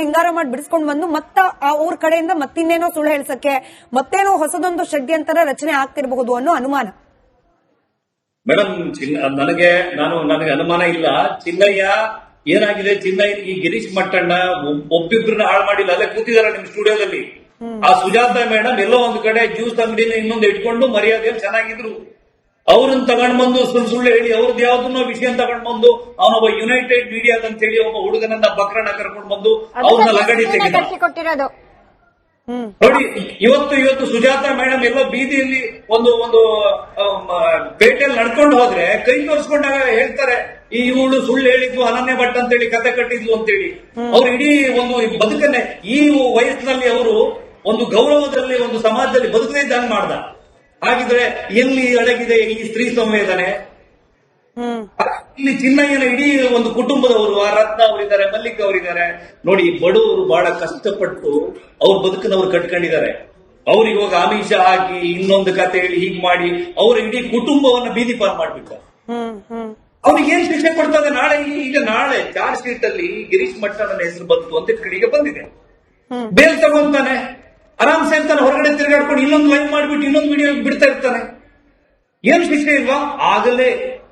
ಹಿಂಗಾರ ಮಾಡಿ ಬಿಡಿಸ್ಕೊಂಡು ಬಂದು ಮತ್ತ ಊರ್ ಕಡೆಯಿಂದ ಮತ್ತಿನ್ನೇನೋ ಸುಳ್ಳು ಹೇಳಿಸಕ್ಕೆ ಮತ್ತೇನೋ ಹೊಸದೊಂದು ಷಡ್ಯಂತರ ರಚನೆ ಆಗ್ತಿರಬಹುದು ಅನ್ನೋ ಅನುಮಾನ. ಮೇಡಮ್ ನನಗೆ ನಾನು ನನಗೆ ಅನುಮಾನ ಇಲ್ಲ. ಚಿನ್ನಯ್ಯ ಏನಾಗಿದೆ ಚಿನ್ನಯ್ಯ? ಈ ಗಿರೀಶ್ ಮಟ್ಟಣ್ಣ ಒಬ್- ಒಬ್ಬಿಬ್ರನ್ನ ಹಾಳು ಮಾಡಿಲ್ಲ. ಅಲ್ಲೇ ಕೂತಿದಾರೆ ನಿಮ್ ಸ್ಟುಡಿಯೋದಲ್ಲಿ. ಆ ಸುಜಾತ ಮೇಡಮ್ ಎಲ್ಲೋ ಒಂದ್ ಕಡೆ ಜ್ಯೂಸ್ ಅಂಗಡಿನ ಇನ್ನೊಂದು ಇಟ್ಕೊಂಡು ಮರ್ಯಾದೆಯಲ್ಲಿ ಚೆನ್ನಾಗಿದ್ರು. ಅವ್ರನ್ನ ತಗೊಂಡ್ಬಂದು ಸುಳ್ಳು ಸುಳ್ಳು ಹೇಳಿ ಅವ್ರದ್ದು ಯಾವ್ದನ್ನ ವಿಷಯ ತಗೊಂಡ್ಬಂದು ಅವನೊಬ್ಬ ಯುನೈಟೆಡ್ ಮೀಡಿಯಾದ ಅಂತ ಹೇಳಿ ಒಬ್ಬ ಹುಡುಗನನ್ನ ಬಕ್ರಣ ಕರ್ಕೊಂಡು ಬಂದು ಅವ್ರನ್ನ ಲಗಡಿ ತೆಗೆದ. ನೋಡಿ ಇವತ್ತು ಇವತ್ತು ಸುಜಾತ ಮೇಡಮ್ ಎಲ್ಲ ಬೀದಿಯಲ್ಲಿ ಒಂದು ಒಂದು ಪೇಟೆಯಲ್ಲಿ ನಡ್ಕೊಂಡು ಹೋದ್ರೆ ಕೈ ತೋರಿಸ್ಕೊಂಡಾಗ ಹೇಳ್ತಾರೆ ಈ ಇವಳು ಸುಳ್ಳು ಹೇಳಿದ್ವು ಅನನ್ಯ ಭಟ್ ಅಂತೇಳಿ ಕತೆ ಕಟ್ಟಿದ್ಲು ಅಂತೇಳಿ. ಅವ್ರು ಇಡೀ ಒಂದು ಬದುಕನ್ನೇ ಈ ವಯಸ್ಸಿನಲ್ಲಿ ಅವರು ಒಂದು ಗೌರವದಲ್ಲಿ ಒಂದು ಸಮಾಜದಲ್ಲಿ ಬದುಕದೇ ಇದ್ದಂಗೆ ಮಾಡ್ದ. ಹಾಗಿದ್ರೆ ಎಲ್ಲಿ ಅಡಗಿದೆ ಈ ಸ್ತ್ರೀ ಸಂವೇದನೆ? ಇಲ್ಲಿ ಚಿನ್ನಯ್ಯನ ಇಡೀ ಒಂದು ಕುಟುಂಬದವರು ಆ ರತ್ನ ಅವರಿದ್ದಾರೆ ಮಲ್ಲಿಕ್ ಅವರಿದ್ದಾರೆ. ನೋಡಿ ಬಡವರು ಬಹಳ ಕಷ್ಟಪಟ್ಟು ಅವ್ರ ಬದುಕನ್ನವ್ರು ಕಟ್ಕೊಂಡಿದ್ದಾರೆ. ಅವ್ರಿಗೆ ಹೋಗಿ ಆಮಿಷ ಹಾಕಿ ಇನ್ನೊಂದು ಕತೆ ಹೇಳಿ ಹೀಗ್ ಮಾಡಿ ಅವ್ರ ಇಡೀ ಕುಟುಂಬವನ್ನ ಬೀದಿ ಪಾರ್ ಮಾಡ್ಬೇಕು ಅವ್ರಿಗೆ ಏನ್ ಶಿಕ್ಷೆ ಕೊಡ್ತದೆ ನಾಳೆ ಈಗ ನಾಳೆ ಚಾರ್ಜ್ ಶೀಟ್ ಅಲ್ಲಿ ಗಿರೀಶ್ ಮಟ್ಟಣ್ಣನ ಹೆಸರು ಬಂತು ಅಂತ ಕಡೆಗೆ ಬಂದಿದೆ. ಬೇಲ್ ತಗೊಂತಾನೆ ಆರಾಮ್ಸೆ ಅಂತಾನೆ ಹೊರಗಡೆ ತಿರುಗಾಡ್ಕೊಂಡು ಇನ್ನೊಂದು ಲೈವ್ ಮಾಡಿಬಿಟ್ಟು ಇನ್ನೊಂದು ವಿಡಿಯೋ ಬಿಡ್ತಾ ಇರ್ತಾನೆ. ಏನು ಶಿಕ್ಷೆ ಇಲ್ವಾ? ಆಗಲೇ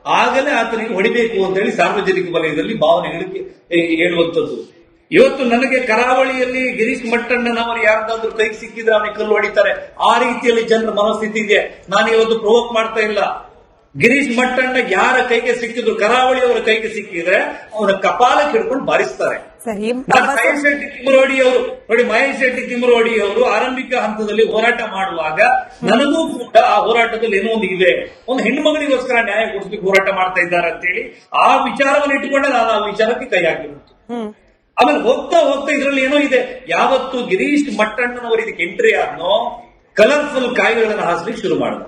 ಆಗಲೇ ಆತನಿಗೆ ಹೊಡಿಬೇಕು ಅಂತ ಹೇಳಿ ಸಾರ್ವಜನಿಕ ವಲಯದಲ್ಲಿ ಭಾವನೆ ಹೇಳುವಂಥದ್ದು. ಇವತ್ತು ನನಗೆ ಕರಾವಳಿಯಲ್ಲಿ ಗಿರೀಶ್ ಮಟ್ಟಣ್ಣನವರು ಯಾರ್ದಾದ್ರೂ ಕೈಗೆ ಸಿಕ್ಕಿದ್ರೆ ಅವನಿಗೆ ಕಲ್ಲು ಹೊಡಿತಾರೆ. ಆ ರೀತಿಯಲ್ಲಿ ಜನರ ಮನಸ್ಥಿತಿ ಇದೆ. ನಾನು ಇವತ್ತು ಪ್ರವೋಕ್ ಮಾಡ್ತಾ ಇಲ್ಲ. ಗಿರೀಶ್ ಮಟ್ಟಣ್ಣ ಯಾರ ಕೈಗೆ ಸಿಕ್ಕಿದ್ರು, ಕರಾವಳಿಯವರ ಕೈಗೆ ಸಿಕ್ಕಿದ್ರೆ ಅವನ ಕಪಾಲ ಹಿಡ್ಕೊಂಡು ಬಾರಿಸ್ತಾರೆ. ಸರಿ. ಮಹೇಶ್ ಶೆಟ್ಟಿ ತಿಮ್ಮರೋಡಿ ಅವರು ನೋಡಿ ಮಹೇಶ್ ಶೆಟ್ಟಿ ತಿಮ್ಮರೋಡಿ ಅವರು ಆರಂಭಿಕ ಹಂತದಲ್ಲಿ ಹೋರಾಟ ಮಾಡುವಾಗ ನನಗೂ ಕೂಡ ಆ ಹೋರಾಟದಲ್ಲಿ ಏನೋ ಒಂದು ಇದೆ. ಒಂದು ಹೆಣ್ಮಗಳಿಗೋಸ್ಕರ ನ್ಯಾಯ ಕೊಡಿಸ್ಲಿಕ್ಕೆ ಹೋರಾಟ ಮಾಡ್ತಾ ಇದ್ದಾರೆ ಅಂತೇಳಿ ಆ ವಿಚಾರವನ್ನು ಇಟ್ಟುಕೊಂಡೆ ನಾನು ಆ ವಿಚಾರಕ್ಕೆ ಕೈ ಹಾಕಿರುವುದು ಆಮೇಲೆ ಹೋಗ್ತಾ ಹೋಗ್ತಾ ಇದರಲ್ಲಿ ಏನೋ ಇದೆ. ಯಾವತ್ತು ಗಿರೀಶ್ ಮಟ್ಟಣ್ಣನವರು ಇದಕ್ಕೆ ಎಂಟ್ರಿ ಆದ್ನೋ ಕಲರ್ಫುಲ್ ಕಾಯಿಗಳನ್ನು ಹಾಸ್ಲಿಕ್ಕೆ ಶುರು ಮಾಡಿದ.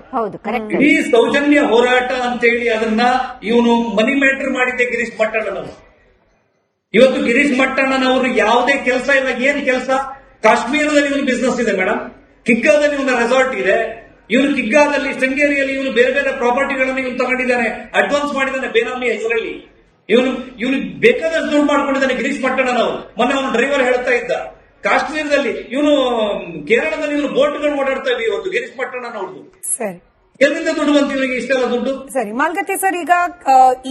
ಇಡೀ ಸೌಜನ್ಯ ಹೋರಾಟ ಅಂತೇಳಿ ಅದನ್ನ ಇವನು ಮನಿ ಮ್ಯಾಟರ್ ಮಾಡಿದ್ದೆ ಗಿರೀಶ್ ಮಟ್ಟಣ್ಣನವರು. ಇವತ್ತು ಗಿರೀಶ್ ಮಟ್ಟಣ್ಣನವರು ಯಾವುದೇ ಕೆಲಸ ಇಲ್ಲ. ಏನ್ ಕೆಲಸ? ಕಾಶ್ಮೀರದಲ್ಲಿ ಇವನು ಬಿಸ್ನೆಸ್ ಇದೆ ಮೇಡಮ್ ಕಿಗ್ಗಾದಲ್ಲಿ ಇವನ ರೆಸಾರ್ಟ್ ಇದೆ. ಇವನು ಕಿಗ್ಗಾದಲ್ಲಿ, ಶೃಂಗೇರಿಯಲ್ಲಿ ಇವನು ಬೇರೆ ಬೇರೆ ಪ್ರಾಪರ್ಟಿಗಳನ್ನು ಇವನು ತಗೊಂಡಿದ್ದಾನೆ. ಅಡ್ವಾನ್ಸ್ ಮಾಡಿದ್ದಾನೆ ಬೇನಾಮಿ ಹೆಸರಲ್ಲಿ. ಇವನು ಇವನು ಬೇಕಾದಷ್ಟು ದುಡ್ಡು ಮಾಡ್ಕೊಂಡಿದ್ದಾನೆ ಗಿರೀಶ್ ಮಟ್ಟಣ್ಣನವರು ಮೊನ್ನೆ ಅವನು ಡ್ರೈವರ್ ಹೇಳ್ತಾ ಇದ್ದ. ಕಾಶ್ಮೀರದಲ್ಲಿ ಇವನು, ಕೇರಳದಲ್ಲಿ ಇವನು ಬೋಟ್ಗಳು ಓಡಾಡ್ತಾ ಇವೆ ಇವತ್ತು ಗಿರೀಶ್ ಮಟ್ಟಣ್ಣನವ್ರದ್ದು ದುಡ್ಡು ಬಂತು ಇವರಿಗೆ ಇಷ್ಟೆಲ್ಲ ದುಡ್ಡು? ಸರಿ ಮಾಲ್ಗತ್ತಿ ಸರ್, ಈಗ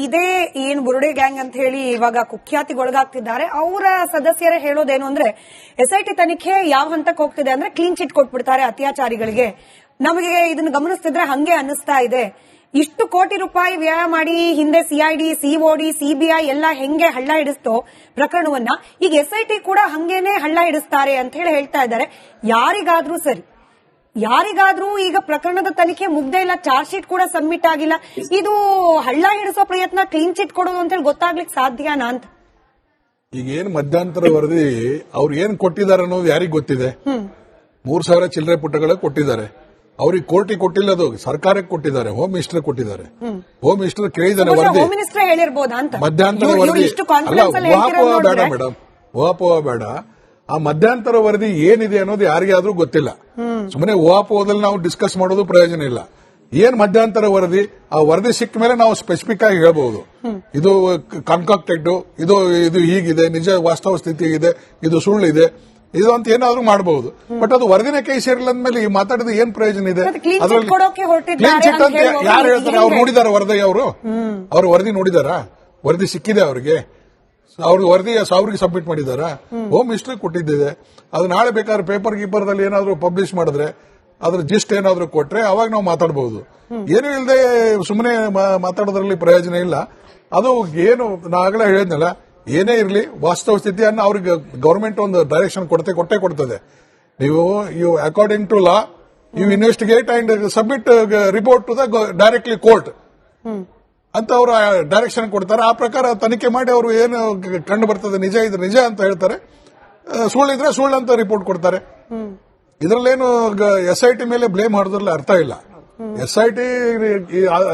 ಇದೇ ಏನ್ ಬುರುಡೆ ಗ್ಯಾಂಗ್ ಅಂತ ಹೇಳಿ ಇವಾಗ ಕುಖ್ಯಾತಿಗೊಳಗಾಗ್ತಿದ್ದಾರೆ ಅವರ ಸದಸ್ಯರೇ ಹೇಳೋದೇನು ಅಂದ್ರೆ ಎಸ್ಐಟಿ ತನಿಖೆ ಯಾವ ಹಂತಕ್ಕೆ ಹೋಗ್ತಿದೆ ಅಂದ್ರೆ ಕ್ಲೀನ್ ಚಿಟ್ ಕೊಟ್ಬಿಡ್ತಾರೆ ಅತ್ಯಾಚಾರಿಗಳಿಗೆ. ನಮಗೆ ಇದನ್ನ ಗಮನಿಸ್ತಿದ್ರೆ ಹಂಗೆ ಅನ್ನಿಸ್ತಾ ಇದೆ. ಇಷ್ಟು ಕೋಟಿ ರೂಪಾಯಿ ವ್ಯಯ ಮಾಡಿ ಹಿಂದೆ ಸಿಐಡಿ ಸಿಒಡಿ ಸಿಬಿಐ ಎಲ್ಲ ಹೆಂಗೆ ಹಳ್ಳ ಹಿಡಿಸ್ತೋ ಪ್ರಕರಣವನ್ನ, ಈಗ ಎಸ್ಐಟಿ ಕೂಡ ಹಂಗೇನೆ ಹಳ್ಳ ಹಿಡಿಸ್ತಾರೆ ಅಂತ ಹೇಳಿ ಹೇಳ್ತಾ ಇದ್ದಾರೆ. ಯಾರಿಗಾದ್ರೂ ಸರಿ ಯಾರಿಗಾದ್ರೂ ಈಗ ಪ್ರಕರಣದ ತನಿಖೆ ಮುಗ್ದೇ ಇಲ್ಲ ಚಾರ್ಜ್ ಶೀಟ್ ಕೂಡ ಸಬ್ಮಿಟ್ ಆಗಿಲ್ಲ. ಇದು ಹಳ್ಳ ಹಿಡಿಸೋ ಪ್ರಯತ್ನ ಕ್ಲೀನ್ ಚಿಟ್ ಕೊಡೋದು ಅಂತೇಳಿ ಗೊತ್ತಾಗ್ಲಿಕ್ಕೆ ಸಾಧ್ಯನಾ ಅಂತ? ಈಗ ಏನ್ ಮಧ್ಯಾಂತರ ವರದಿ ಅವ್ರು ಏನ್ ಕೊಟ್ಟಿದ್ದಾರೆ ಅನ್ನೋದು ಯಾರಿಗ್ ಗೊತ್ತಿದೆ? ಮೂರ್ ಸಾವಿರ ಚಿಲ್ಲರೆ ಪುಟಗಳ ಕೊಟ್ಟಿದ್ದಾರೆ. ಅವ್ರಿಗೆ ಕೋರ್ಟಿಗೆ ಕೊಟ್ಟಿಲ್ಲ ಅದು ಸರ್ಕಾರಕ್ಕೆ ಕೊಟ್ಟಿದ್ದಾರೆ ಹೋಮ್ ಮಿನಿಸ್ಟರ್ ಕೊಟ್ಟಿದ್ದಾರೆ. ಹೋಮ್. ಮಿನಿಸ್ಟರ್ ಕೇಳಿದ್ದಾರೆ ವರದಿ. ಅಂತ? ಮಧ್ಯಂತರ ವರದಿ. ಹೇಳ್ತಿರೋದು ಬೇಡ ಮೇಡಮ್ ವಾಪವ ಬೇಡ. ಆ ಮಧ್ಯಂತರ ವರದಿ ಏನಿದೆ ಅನ್ನೋದು ಯಾರಿಗಾದ್ರೂ ಗೊತ್ತಿಲ್ಲ. ಸುಮ್ಮನೆ ಊಹಾಪೋಹದಲ್ಲಿ ನಾವು ಡಿಸ್ಕಸ್ ಮಾಡೋದು ಪ್ರಯೋಜನ ಇಲ್ಲ. ಏನ್ ಮಧ್ಯಂತರ ವರದಿ? ಆ ವರದಿ ಸಿಕ್ಕ ಮೇಲೆ ನಾವು ಸ್ಪೆಸಿಫಿಕ್ ಆಗಿ ಹೇಳ್ಬಹುದು. ಇದು ಕಾನ್ಕಾಕ್ಟೆಡ್ ಇದು ಇದು ಹೀಗಿದೆ ನಿಜ ವಾಸ್ತವ ಸ್ಥಿತಿ ಇದೆ ಇದು ಇದೆ ಇದು ಅಂತ ಏನಾದ್ರೂ ಮಾಡಬಹುದು. ಬಟ್ ಅದು ವರದಿನ ಕೈ ಸೇರಿಲ್ಲ ಅಂದ್ಮೇಲೆ ಈ ಮಾತಾಡಿದ ಏನ್ ಪ್ರಯೋಜನ ಇದೆ? ಅದ್ರಲ್ಲಿ- ಹೊರಟಿದ್ದಾರೆ ಅಂತ ಅಂತ ಯಾರು ಹೇಳ್ತಾರೆ? ಅವ್ರು ನೋಡಿದಾರ ವರದಿ? ಅವರು? ಅವ್ರು ವರದಿ ನೋಡಿದಾರಾ? ವರದಿ ಸಿಕ್ಕಿದೆ ಅವ್ರಿಗೆ? ಅವ್ರಿಗೆ ವರದಿ ಅವ್ರಿಗೆ ಸಬ್ಮಿಟ್ ಮಾಡಿದಾರಾ ಹೋಮ್ ಮಿನಿಸ್ಟರ್ ಕೊಟ್ಟಿದ್ದಿದೆ. ಅದು ನಾಳೆ ಬೇಕಾದ್ರೆ ಪೇಪರ್ ಗೀಪರ್ದಲ್ಲಿ ಏನಾದ್ರು ಪಬ್ಲಿಷ್ ಮಾಡಿದ್ರೆ, ಅದ್ರ ಜಿಸ್ಟ್ ಏನಾದ್ರು ಕೊಟ್ರೆ ಅವಾಗ ನಾವು ಮಾತಾಡಬಹುದು ಏನು ಇಲ್ಲದೆ ಸುಮ್ಮನೆ ಮಾತಾಡೋದ್ರಲ್ಲಿ ಪ್ರಯೋಜನ ಇಲ್ಲ. ಅದು ಏನು, ನಾ ಆಗಲೇ ಹೇಳಿದ್ನಲ್ಲ, ಏನೇ ಇರಲಿ, ವಾಸ್ತವ ಸ್ಥಿತಿಯನ್ನು ಅವ್ರಿಗೆ ಗವರ್ಮೆಂಟ್ ಒಂದು ಡೈರೆಕ್ಷನ್ ಕೊಡ್ತೆ, ಕೊಟ್ಟೆ ಕೊಡ್ತದೆ. ನೀವು you according to law you investigate and submit report to the directly court ಅಂತ ಅವರು ಡೈರೆಕ್ಷನ್ ಕೊಡ್ತಾರೆ. ಆ ಪ್ರಕಾರ ತನಿಖೆ ಮಾಡಿ ಅವರು ಏನು ಕಂಡು ಬರ್ತದೆ, ನಿಜ ಇದ್ರೆ ನಿಜ ಅಂತ ಹೇಳ್ತಾರೆ. ಸುಳ್ಳು ಸುಳ್ಳಿದ್ರೆ ಸುಳ್ಳು ಅಂತ ರಿಪೋರ್ಟ್ ಕೊಡ್ತಾರೆ. ಇದರಲ್ಲೇನು ಎಸ್ ಐ ಟಿ ಮೇಲೆ ಬ್ಲೇಮ್ ಮಾಡೋದ್ರಲ್ಲಿ ಅರ್ಥ ಇಲ್ಲ. ಎಸ್ ಐ ಟಿ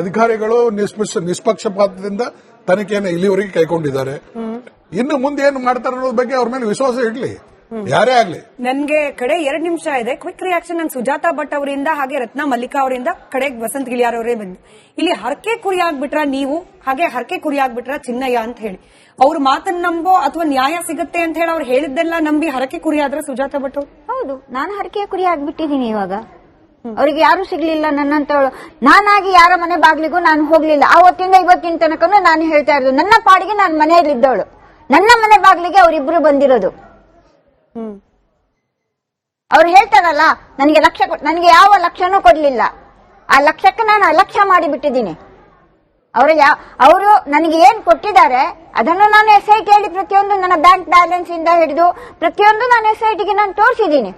ಅಧಿಕಾರಿಗಳು ನಿಷ್ಪಕ್ಷ, ನಿಷ್ಪಕ್ಷಪಾತದಿಂದ ತನಿಖೆಯನ್ನು ಇಲ್ಲಿವರೆಗೆ ಕೈಗೊಂಡಿದ್ದಾರೆ. ಇನ್ನು ಮುಂದೆ ಏನು ಮಾಡ್ತಾರೆ ಅನ್ನೋದ್ರ ಬಗ್ಗೆ ಅವ್ರ ಮೇಲೆ ವಿಶ್ವಾಸ ಇಡ್ಲಿ ಯಾರೇ ಆಗ್ಲಿ. ನನ್ಗೆ ಕಡೆ ಎರಡ್ ನಿಮಿಷ ಇದೆ. ಕ್ವಿಕ್ ರಿಯಾಕ್ಷನ್ ನನ್ ಸುಜಾತಾ ಭಟ್ ಅವರಿಂದ ಹಾಗೆ ರತ್ನ ಮಲ್ಲಿಕಾ ಅವರಿಂದ ಕಡೆ ವಸಂತ್ ಗಿಳಿಯಾರ್ ಅವರೇ ಬಂದು ಇಲ್ಲಿ ಹರಕೆ ಕುರಿ ಆಗ್ಬಿಟ್ರ ನೀವು? ಹಾಗೆ ಹರಕೆ ಕುರಿ ಆಗ್ಬಿಟ್ರ ಚಿನ್ನಯ್ಯ ಅಂತ ಹೇಳಿ. ಅವ್ರ ಮಾತನ್ನ ನಂಬೋ ಅಥವಾ ನ್ಯಾಯ ಸಿಗುತ್ತೆ ಅಂತ ಹೇಳಿ ಅವ್ರು ಹೇಳಿದ್ದೆಲ್ಲ ನಂಬಿ ಹರಕೆ ಕುರಿ ಆದ್ರ ಸುಜಾತಾ ಭಟ್ ಅವ್ರು? ಹೌದು. ನಾನು ಹರಕೆಯ ಕುರಿ ಆಗ್ಬಿಟ್ಟಿದ್ದೀನಿ ಇವಾಗ. ಅವ್ರಿಗೆ ಯಾರು ಸಿಗ್ಲಿಲ್ಲ ನನ್ನಂತವಳು. ನಾನಾಗಿ ಯಾರ ಮನೆ ಬಾಗ್ಲಿಗೂ ನಾನು ಹೋಗ್ಲಿಲ್ಲ. ಆವತ್ತಿಂದ ಇವತ್ತಿನ ತನಕನೂ ನಾನು ಹೇಳ್ತಾ ಇರೋದು. ನನ್ನ ಪಾಡಿಗೆ ನಾನು ಮನೆಯಲ್ಲಿದ್ದವಳು. ನನ್ನ ಮನೆ ಬಾಗ್ಲಿಗೆ ಅವರಿಬ್ರು ಬಂದಿರೋದು. ಅವ್ರು ಹೇಳ್ತಾರಲ್ಲ ನನಗೆ ಲಕ್ಷ ನನಗೆ ಯಾವ ಲಕ್ಷನೂ ಕೊಡ್ಲಿಲ್ಲ. ಆ ಲಕ್ಷಕ್ಕೆ ನಾನು ಅಲಕ್ಷ್ಯ ಮಾಡಿಬಿಟ್ಟಿದ್ದೀನಿ. ಅವರು ಯಾ ಅವರು ನನಗೆ ಏನ್ ಕೊಟ್ಟಿದ್ದಾರೆ ಅದನ್ನು ನಾನು ಎಸ್ ಐ ಟಿಯಲ್ಲಿ ಪ್ರತಿಯೊಂದು ನನ್ನ ಬ್ಯಾಂಕ್ ಬ್ಯಾಲೆನ್ಸ್ ಇಂದ ಹಿಡಿದು ಪ್ರತಿಯೊಂದು ನಾನು ಎಸ್ ಐ ಟಿಗೆ ನಾನು ತೋರಿಸಿದ್ದೀನಿ.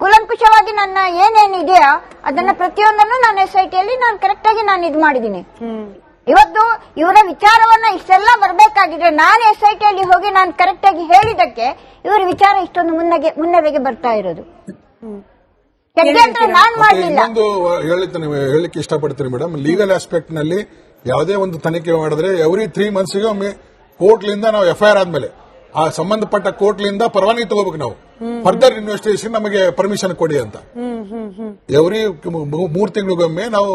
ಕುಲಂಕುಷವಾಗಿ ನನ್ನ ಏನೇನಿದೆಯಾ ಅದನ್ನ ಪ್ರತಿಯೊಂದನ್ನು ನಾನು ಎಸ್ ಐ ಟಿಯಲ್ಲಿ ನಾನು ಕರೆಕ್ಟ್ ಆಗಿ ನಾನು ಇದು ಮಾಡಿದ್ದೀನಿ. ಇವತ್ತು ಇವರ ವಿಚಾರವನ್ನ ಇಷ್ಟೆಲ್ಲ ಬರಬೇಕಾಗಿದ್ರೆ ನಾನು ಎಸ್ ಐ ಟಿಯಲ್ಲಿ ಹೋಗಿ ನಾನು ಕರೆಕ್ಟ್ ಆಗಿ ಹೇಳಿದಕ್ಕೆ ಇವರ ವಿಚಾರ ಇಷ್ಟೊಂದು ಮುನ್ನಗೆ ಮುನ್ನವೆಗೆ ಬರ್ತಾ ಇರೋದು. ನಾನು ಮಾಡಲಿಲ್ಲ. ಇನ್ನೊಂದು ನೀವು ಹೇಳಲಿಕ್ಕೆ ಇಷ್ಟಪಡ್ತೀನಿ ಮೇಡಮ್ ಲೀಗಲ್ ಆಸ್ಪೆಕ್ಟ್ನಲ್ಲಿ ಯಾವುದೇ ಒಂದು ತನಿಖೆ ಮಾಡಿದ್ರೆ ಎವ್ರಿ ತ್ರೀ ಮಂತ್ಸ್ಗೆ ಒಮ್ಮೆ ಕೋರ್ಟ್ಲಿಂದ ನಾವು ಎಫ್ಐಆರ್ ಆದ್ಮೇಲೆ ಆ ಸಂಬಂಧಪಟ್ಟ ಕೋರ್ಟ್ಲಿಂದ ಪರವಾನಗಿ ತಗೋಬೇಕು ನಾವು. ಫರ್ದರ್ ಇನ್ವೆಸ್ಟಿಗೇಷನ್ ನಮಗೆ ಪರ್ಮಿಷನ್ ಕೊಡಿ ಅಂತ. ಎವ್ರಿ ಮೂರ್ ತಿಂಗಳಿಗೊಮ್ಮೆ ನಾವು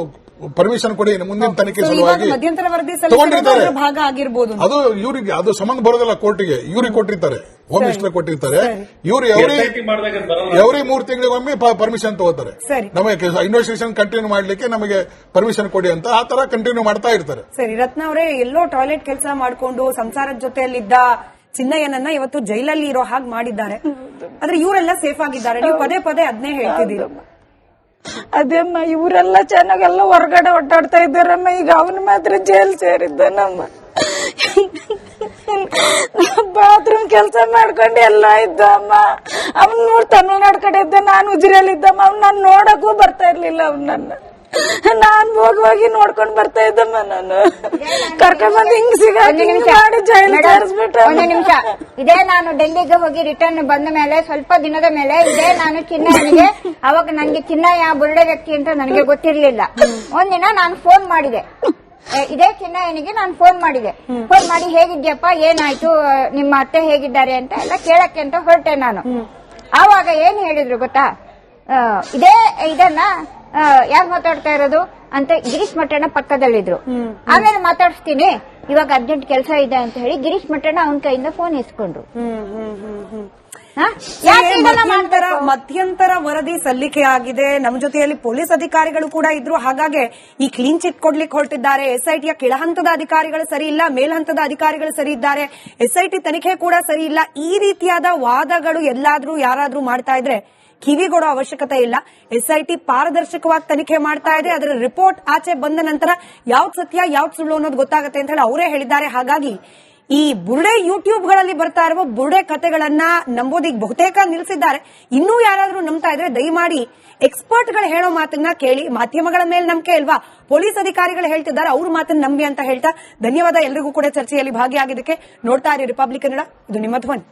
ಪರ್ಮಿಷನ್ ಕೊಡಿ ಮುಂದಿನ ತನಿಖೆ ಸಲುವಾಗಿ ಮಧ್ಯಂತರ ವರದಿ ತಗೊಂಡಿರ್ತಾರೆ ಸಲ್ಲಿಸಿರೋದು ಭಾಗ ಆಗಿರ್ಬೋದು. ಅದು ಇವರಿಗೆ ಅದು ಸಂಬಂಧ ಬರೋದಿಲ್ಲ ಕೋರ್ಟಿಗೆ ಇವ್ರಿಗೆ ಕೊಟ್ಟಿರ್ತಾರೆ. ಹೋಮ್ ಮಿನಿಸ್ಟರ್ ಕೊಟ್ಟಿರ್ತಾರೆ. ಇವ್ರು ಎವ್ರಿ SIT ಮಾಡಿದಾಗ ಬರಲ್ಲ. ಎವ್ರಿ ಮೂರ್ ತಿಂಗಳಿಗೊಮ್ಮೆ ಪರ್ಮಿಷನ್ ತಗೋತಾರೆ. ಸರಿ. ನಮಗೆ ಇನ್ವೆಸ್ಟಿಗೇಷನ್ ಕಂಟಿನ್ಯೂ ಮಾಡ್ಲಿಕ್ಕೆ ನಮಗೆ ಪರ್ಮಿಷನ್ ಕೊಡಿ ಅಂತ ಆ ತರ ಕಂಟಿನ್ಯೂ ಮಾಡ್ತಾ ಇರ್ತಾರೆ. ಸರಿ ರತ್ನ ಅವರೇ ಎಲ್ಲೋ ಟಾಯ್ಲೆಟ್ ಕೆಲಸ ಮಾಡ್ಕೊಂಡು ಸಂಸಾರದ ಜೊತೆಯಲ್ಲಿದ್ದ ಚಿನ್ನಯ್ಯನನ್ನ ಇವತ್ತು ಜೈಲಲ್ಲಿ ಇರೋ ಹಾಗೆ ಮಾಡಿದ್ದಾರೆ. ಆದ್ರೆ ಇವರೆಲ್ಲ ಸೇಫ್ ಆಗಿದ್ದಾರೆ. ನೀವು ಪದೇ ಪದೇ ಅದನ್ನೇ ಹೇಳ್ತಿದ್ದೀರಿ. ಅದೇಮ್ಮ ಇವರೆಲ್ಲ ಚೆನ್ನಾಗೆಲ್ಲ ಹೊರಗಡೆ ಒಟ್ಟಾಡ್ತಾ ಇದ್ದಾರಮ್ಮ? ಈಗ ಅವನ ಮಾತ್ರ ಜೈಲ್ ಸೇರಿದ್ದಾನಮ್ಮ. ಬಾತ್ರೂಮ್ ಕೆಲಸ ಮಾಡ್ಕೊಂಡು ಎಲ್ಲ ಇದ್ದ ಅಮ್ಮ ಅವ್ನ್ ನೋಡ್ ತಮಿಳ್ನಾಡ್ ಕಡೆ ಇದ್ದ, ನಾನು ಉಜಿರೆಯಲ್ಲಿದ್ದಮ್ಮ ಅವ್ನ್ ನಾನು ನೋಡಕ್ಕೂ ಬರ್ತಾ ಇರ್ಲಿಲ್ಲ ಅವ್ನನ್ನ ನನ್ನ. ನಾನ್ ಹೋಗಿ ಹೋಗಿ ನೋಡ್ಕೊಂಡ್ ಬರ್ತಾ ಇದ್ದಮ್ಮ ನಾನು. ಕರ್ಕೊಂಡ್ ಬಂದ್ ಹಿಂಗ್ ಸಿಗಾಕಿ ಒಂದು ನಿಮಿಷ. ಮಾಡಿ ಜೈಲ್ ಮೇಡಮ್, ಒಂದು ನಿಮಿಷ. ಇದೇ ನಾನು ಡೆಲ್ಲಿಗೆ ಹೋಗಿ ರಿಟರ್ನ್ ಬಂದ ಮೇಲೆ ಸ್ವಲ್ಪ ದಿನದ ಮೇಲೆ ಇದೇ ನಾನು ಚಿನ್ನಯ್ಯನಿಗೆ ಅವಾಗ ನನಗೆ ಚಿನ್ನಯ್ಯ ಬುರುಡೆ ವ್ಯಕ್ತಿ ಅಂತ ನನಗೆ ಗೊತ್ತಿರ್ಲಿಲ್ಲ. ಒಂದಿನ ನಾನು ಫೋನ್ ಮಾಡಿದೆ. ಏ, ಇದೇ ಚಿನ್ನಯ್ಯನಿಗೆ ನಾನು ಫೋನ್ ಮಾಡಿದೆ. ಫೋನ್ ಮಾಡಿ ಹೇಗಿದ್ಯಪ್ಪ? ಏನಾಯ್ತು? ನಿಮ್ಮ ಅತ್ತೆ ಹೇಗಿದ್ದಾರೆ ಅಂತ ಎಲ್ಲ ಕೇಳಕ್ಕೆ ಅಂತ ಹೊರಟೆ ನಾನು. ಆವಾಗ ಏನ್ ಹೇಳಿದ್ರು ಗೊತ್ತಾ? ಆ, ಇದೇ ಇದನ್ನ ಯಾರು ಮಾತಾಡ್ತಾ ಇರೋದು ಅಂತ ಗಿರೀಶ್ ಮಠಣ್ಣ ಪಕ್ಕದಲ್ಲಿದ್ರು. ಆಮೇಲೆ ಮಾತಾಡಿಸ್ತೀನಿ ಇವಾಗ ಅರ್ಜೆಂಟ್ ಕೆಲಸ ಇದೆ ಅಂತ ಹೇಳಿ ಗಿರೀಶ್ ಮಠಣ್ಣ ಅವನ ಕೈಯಿಂದ ಫೋನ್ ಇಸ್ಕೊಂಡ್ರು ಮಧ್ಯಂತರ ಮಧ್ಯಂತರ ವರದಿ ಸಲ್ಲಿಕೆ ಆಗಿದೆ. ನಮ್ಮ ಜೊತೆಯಲ್ಲಿ ಪೊಲೀಸ್ ಅಧಿಕಾರಿಗಳು ಕೂಡ ಇದ್ರು. ಹಾಗಾಗಿ ಈ ಕ್ಲೀನ್ ಚಿಟ್ ಕೊಡ್ಲಿಕ್ಕೆ ಹೊರಟಿದ್ದಾರೆ. ಎಸ್ಐಟಿಯ ಕೆಳಹಂತದ ಅಧಿಕಾರಿಗಳು ಸರಿ ಇಲ್ಲ ಮೇಲ್ಹಂತದ ಅಧಿಕಾರಿಗಳು ಸರಿ ಇದ್ದಾರೆ. ಎಸ್ಐಟಿ ತನಿಖೆ ಕೂಡ ಸರಿ ಇಲ್ಲ. ಈ ರೀತಿಯಾದ ವಾದಗಳು ಎಲ್ಲಾದ್ರೂ ಯಾರಾದ್ರೂ ಮಾಡ್ತಾ ಇದ್ರೆ ಕಿವಿಗೊಡೋ ಅವಶ್ಯಕತೆ ಇಲ್ಲ. ಎಸ್ಐಟಿ ಪಾರದರ್ಶಕವಾಗಿ ತನಿಖೆ ಮಾಡ್ತಾ ಇದೆ. ಅದರ ರಿಪೋರ್ಟ್ ಆಚೆ ಬಂದ ನಂತರ ಯಾವ್ದು ಸತ್ಯ, ಯಾವ್ದು ಸುಳ್ಳು ಅನ್ನೋದು ಗೊತ್ತಾಗುತ್ತೆ ಅಂತ ಹೇಳಿ ಅವರೇ ಹೇಳಿದ್ದಾರೆ. ಹಾಗಾಗಿ ಈ ಬುರುಡೆ ಯೂಟ್ಯೂಬ್ಗಳಲ್ಲಿ ಬರ್ತಾ ಇರುವ ಬುರುಡೆ ಕಥೆಗಳನ್ನ ನಂಬೋದಿಗೆ ಬಹುತೇಕ ನಿಲ್ಸಿದ್ದಾರೆ. ಇನ್ನೂ ಯಾರಾದರೂ ನಂಬ್ತಾ ಇದ್ರೆ ದಯಮಾಡಿ ಎಕ್ಸ್ಪರ್ಟ್ಗಳು ಹೇಳೋ ಮಾತನ್ನ ಕೇಳಿ, ಮಾಧ್ಯಮಗಳ ಮೇಲೆ ನಂಬಿಕೆ ಇಲ್ವಾ? ಪೊಲೀಸ್ ಅಧಿಕಾರಿಗಳು ಹೇಳ್ತಿದ್ದಾರೆ, ಅವ್ರ ಮಾತನ್ನ ನಂಬಿ ಅಂತ ಹೇಳ್ತಾ ಧನ್ಯವಾದ. ಎಲ್ರಿಗೂ ಕೂಡ ಚರ್ಚೆಯಲ್ಲಿ ಭಾಗಿಯಾಗಿದ್ದಕ್ಕೆ ನೋಡ್ತಾ ಇರಿ ರಿಪಬ್ಲಿಕ್ ಕನ್ನಡ. ಇದು ನಿಮ್ಮ ಧ್ವನಿ.